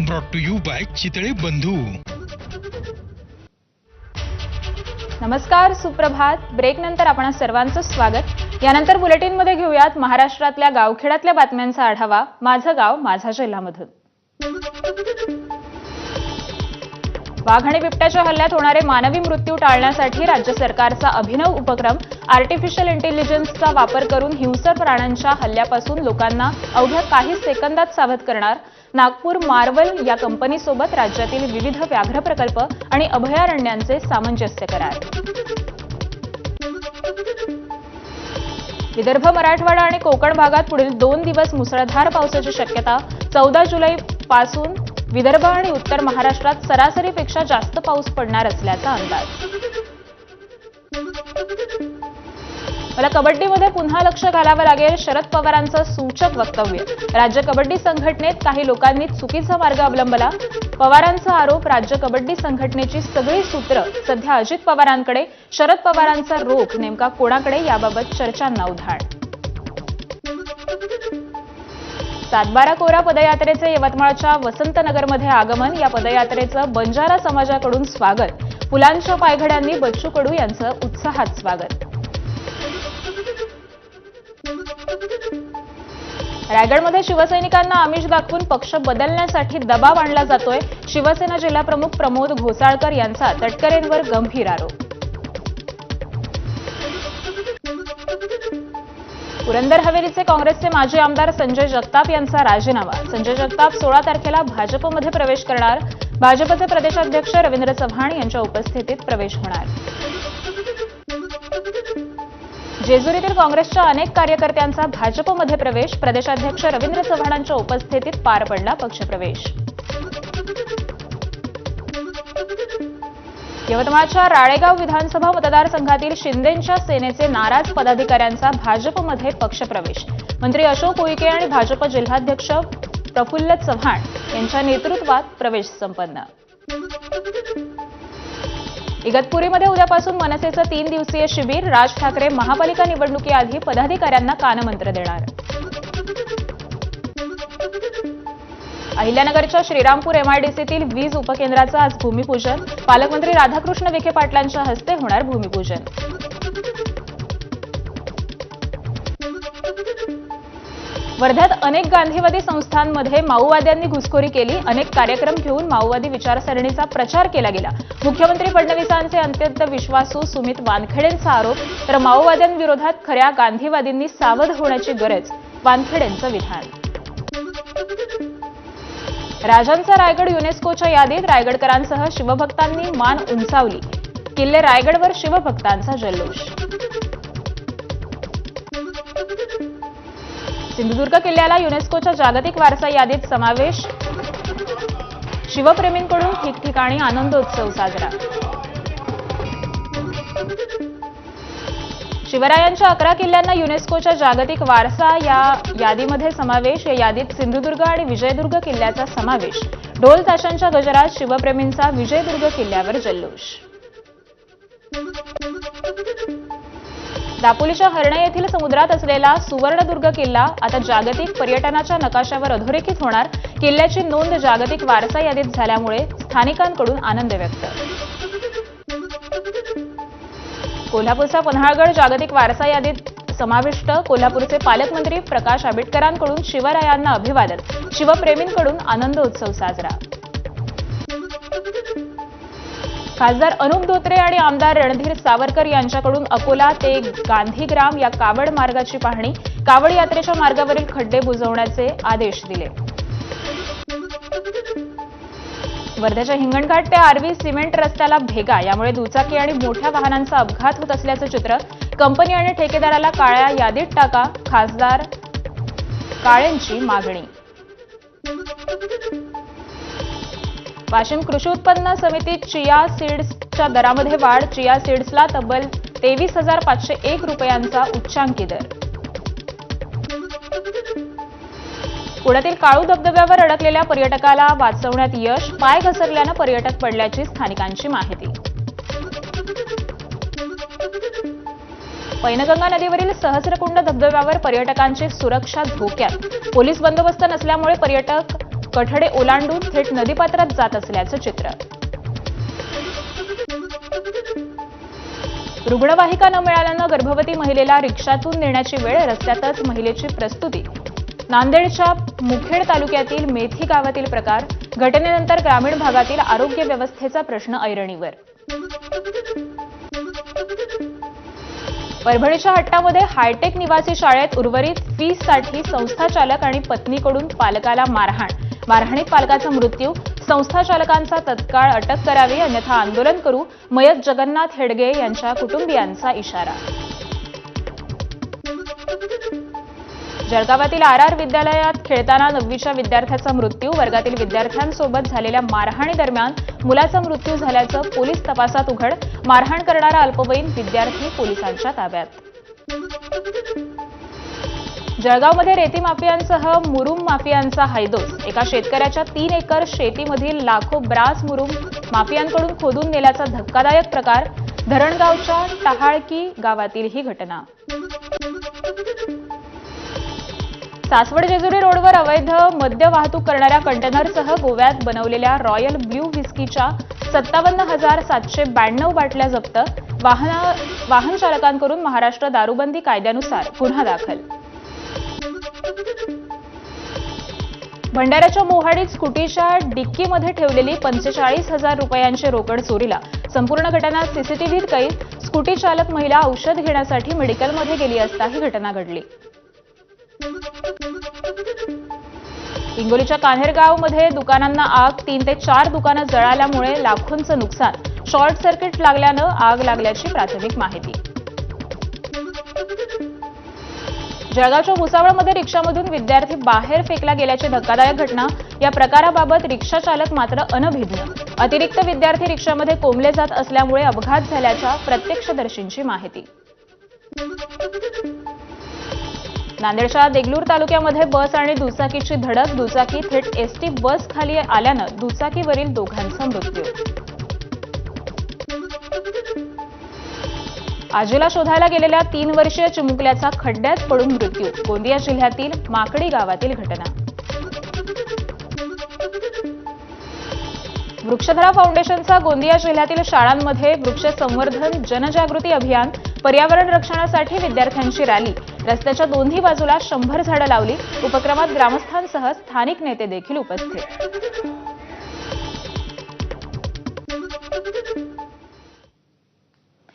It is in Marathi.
Brought to you by Chitale Bandhu. नमस्कार सुप्रभात. ब्रेक नंतर आपण सर्वांचं स्वागत. यानंतर बुलेटिनमध्ये घेऊयात महाराष्ट्रातल्या गावखेड्यातल्या बातम्यांचा आढावा. माझं गाव माझा जिल्हामधून. वाघ आणि बिबट्याच्या हल्ल्यात होणारे मानवी मृत्यू टाळण्यासाठी राज्य सरकारचा अभिनव उपक्रम आर्टिफिशियल इंटेलिजन्सचा वापर करून हिंसक प्राण्यांच्या हल्ल्यापासून लोकांना अवघ्या काही सेकंदात सावध करणार नागपूर मार्वल या कंपनीसोबत राज्यातील विविध व्याघ्र प्रकल्प आणि अभयारण्यांचे सामंजस्य करार. विदर्भ मराठवाडा आणि कोकण भागात पुढील दोन दिवस मुसळधार पावसाची शक्यता चौदा जुलै पासून विदर्भ आणि उत्तर महाराष्ट्रात सरासरीपेक्षा जास्त पाऊस पडणार असल्याचा अंदाज. मला कबड्डीमध्ये पुन्हा लक्ष घालावं लागेल शरद पवारांचं सूचक वक्तव्य. राज्य कबड्डी संघटनेत काही लोकांनी चुकीचा मार्ग अवलंबला. पवारांचा आरोप राज्य कबड्डी संघटनेची सगळी सूत्र सध्या अजित पवारांकडे शरद पवारांचा रोख नेमका कोणाकडे याबाबत चर्चांना उधाण. सातबारा कोरा पदयात्रेचे यवतमाळच्या वसंतनगरमध्ये आगमन. या पदयात्रेचं बंजारा समाजाकडून स्वागत. फुलांच्या पायघड्यांनी बच्चू कडू यांचं उत्साहात स्वागत. रायगडमध्ये शिवसैनिकांना आमिष दाखवून पक्ष बदलण्यासाठी दबाव आणला जातोय. शिवसेना जिल्हाप्रमुख प्रमोद घोसाळकर यांचा तटकरेंवर गंभीर आरोप. पुरंदर हवेलीचे काँग्रेसचे माजी आमदार संजय जगताप यांचा राजीनामा. संजय जगताप सोळा तारखेला भाजपमध्ये प्रवेश करणार. भाजपचे प्रदेशाध्यक्ष रवींद्र चव्हाण यांच्या उपस्थितीत प्रवेश होणार. जेजुरीतील काँग्रेसच्या अनेक कार्यकर्त्यांचा भाजपमध्ये प्रवेश. प्रदेशाध्यक्ष रवींद्र चव्हाणांच्या उपस्थितीत पार पडला पक्षप्रवेश. यवतमाळच्या राळेगाव विधानसभा मतदारसंघातील शिंदेंच्या सेनेचे नाराज पदाधिकाऱ्यांचा भाजपमध्ये पक्षप्रवेश. मंत्री अशोक उईके आणि भाजप जिल्हाध्यक्ष प्रफुल्ल चव्हाण यांच्या नेतृत्वात प्रवेश संपन्न. इगतपुरीमध्ये उद्यापासून मनसेचं तीन दिवसीय शिबिर राज ठाकरे महापालिका निवडणुकीआधी पदाधिकाऱ्यांना कानमंत्र देणार. अहिल्यानगरच्या श्रीरामपूर एमआयडीसीतील वीज उपकेंद्राचं आज भूमिपूजन. पालकमंत्री राधाकृष्ण विखे पाटलांच्या हस्ते होणार भूमिपूजन. वर्ध्यात अनेक गांधीवादी संस्थांमध्ये माओवाद्यांनी घुसखोरी केली. अनेक कार्यक्रम घेऊन माओवादी विचारसरणीचा प्रचार केला गेला. मुख्यमंत्री फडणवीसांचे अत्यंत विश्वासू सुमित वानखेडेंचा आरोप तर माओवाद्यांविरोधात खऱ्या गांधीवादींनी सावध होण्याची गरज वानखेडेंचं विधान. राजांचा रायगड युनेस्कोच्या यादीत रायगडकरांसह शिवभक्तांनी मान उंचावली. किल्ले रायगडवर शिवभक्तांचा जल्लोष. सिंधुदुर्ग किल्ल्याला युनेस्कोच्या जागतिक वारसा यादीत समावेश. शिवप्रेमींकडून ठिकठिकाणी आनंदोत्सव साजरा. शिवरायांच्या अकरा किल्ल्यांना युनेस्कोच्या जागतिक वारसा या यादीमध्ये समावेश. या यादीत सिंधुदुर्ग आणि विजयदुर्ग किल्ल्याचा समावेश. ढोल ताशांच्या गजरात शिवप्रेमींचा विजयदुर्ग किल्ल्यावर जल्लोष. दापोलीच्या हरणे येथील समुद्रात असलेला सुवर्णदुर्ग किल्ला आता जागतिक पर्यटनाच्या नकाशावर अधोरेखित होणार. किल्ल्याची नोंद जागतिक वारसा यादीत झाल्यामुळे स्थानिकांकडून आनंद व्यक्त. कोल्हापूरचा पन्हाळगड जागतिक वारसा यादीत समाविष्ट कोल्हापूरचे पालकमंत्री प्रकाश आंबेडकरांकडून शिवरायांना अभिवादन. शिवप्रेमींकडून आनंदोत्सव साजरा. खासदार अनुप धोत्रे आणि आमदार रणधीर सावरकर यांच्याकडून अकोला ते गांधीग्राम या कावड मार्गाची पाहणी. कावड यात्रेच्या मार्गावरील खड्डे बुजवण्याचे आदेश दिले. वर्ध्याच्या हिंगणघाट ते आर्वी सिमेंट रस्त्याला भेगा. यामुळे दुचाकी आणि मोठ्या वाहनांचा अपघात होत असल्याचं चित्र कंपनी आणि ठेकेदाराला काळ्या यादीत टाका. खासदार काळेंची मागणी. वाशिम कृषी उत्पन्न समितीत चिया सीड्सच्या दरामध्ये वाढ. चिया सीड्सला तब्बल तेवीस हजार पाचशे एक रुपयांचा उच्चांकी दर. पुण्यातील काळू धबधब्यावर अडकलेल्या पर्यटकाला वाचवण्यात यश पाय घसरल्यानं पर्यटक पडल्याची स्थानिकांची माहिती. पैनगंगा नदीवरील सहस्रकुंड धबधब्यावर पर्यटकांची सुरक्षा धोक्यात. पोलीस बंदोबस्त नसल्यामुळे पर्यटक कठडे ओलांडून थेट नदीपात्रात जात असल्याचं चित्र. रुग्णवाहिका न मिळाल्यानं गर्भवती महिलेला रिक्षातून नेण्याची वेळ रस्त्यातच महिलेची प्रस्तुती. नांदेडच्या मुखेड तालुक्यातील मेथी गावातील प्रकार घटनेनंतर ग्रामीण भागातील आरोग्य व्यवस्थेचा प्रश्न ऐरणीवर. परभणीच्या हट्टामध्ये हायटेक निवासी शाळेत उर्वरित फीसाठी संस्थाचालक आणि पत्नीकडून पालकाला मारहाण. मारहाणीत पालकाचा मृत्यू. संस्थाचालकांचा तत्काळ अटक करावी अन्यथा आंदोलन करू मयत जगन्नाथ हेडगे यांच्या कुटुंबियांचा इशारा. जळगावातील आर आर विद्यालयात खेळताना नववीच्या विद्यार्थ्याचा मृत्यू वर्गातील विद्यार्थ्यांसोबत झालेल्या मारहाणी दरम्यान मुलाचा मृत्यू झाल्याचं पोलीस तपासात उघड मारहाण करणारा अल्पवयीन विद्यार्थी पोलिसांच्या ताब्यात. जळगावमध्ये रेती माफियांसह मुरुम माफियांचा हायदोस. एका शेतकऱ्याच्या तीन एकर शेतीमधील लाखो ब्रास मुरुम माफियांकडून खोदून नेल्याचा धक्कादायक प्रकार धरणगावच्या टहाळकी गावातील ही घटना. सासवड जेजुरी रोडवर अवैध मद्य वाहतूक करणाऱ्या कंटेनरसह गोव्यात बनवलेल्या रॉयल ब्ल्यू व्हिस्कीच्या सत्तावन्न हजार सातशे ब्याण्णव बाटल्या जप्त वाहन वाहन चालकांकडून महाराष्ट्र दारूबंदी कायद्यानुसार गुन्हा दाखल. भंडाऱ्याच्या मोहाडीत स्कूटीच्या डिक्कीमध्ये ठेवलेली पंचेचाळीस हजार रुपयांची रोकड चोरीला संपूर्ण घटना सीसीटीव्हीत कैद स्कूटी चालक महिला औषध घेण्यासाठी मेडिकलमध्ये गेली असता ही घटना घडली. हिंगोलीच्या कान्हेरगावमध्ये दुकानांना आग तीन ते चार दुकानं जळाल्यामुळे लाखोंचं नुकसान. शॉर्ट सर्किट लागल्यानं आग लागल्याची प्राथमिक माहिती. जळगावच्या भुसावळमध्ये रिक्षामधून विद्यार्थी बाहेर फेकला गेल्याची धक्कादायक घटना. या प्रकाराबाबत रिक्षा चालक मात्र अनभिज्ञ. अतिरिक्त विद्यार्थी रिक्षामध्ये कोंबले जात असल्यामुळे अपघात झाल्याच्या प्रत्यक्षदर्शींची माहिती. नांदेडच्या देगलूर तालुक्यामध्ये बस आणि दुचाकीची धडक दुचाकी थेट एसटी बस खाली आल्यानं दुचाकीवरील दोघांचा मृत्यू. आजीला शोधायला गेलेल्या तीन वर्षीय चिमुकल्याचा खड्ड्यात पडून मृत्यू गोंदिया जिल्ह्यातील माकडी गावातील घटना. वृक्षधरा फाउंडेशनचा गोंदिया जिल्ह्यातील शाळांमध्ये वृक्ष संवर्धन जनजागृती अभियान पर्यावरण रक्षणासाठी विद्यार्थ्यांची रॅली रस्त्याच्या दोन्ही बाजूला शंभर झाडं लावली. उपक्रमात ग्रामस्थांसह स्थानिक नेते देखील उपस्थित.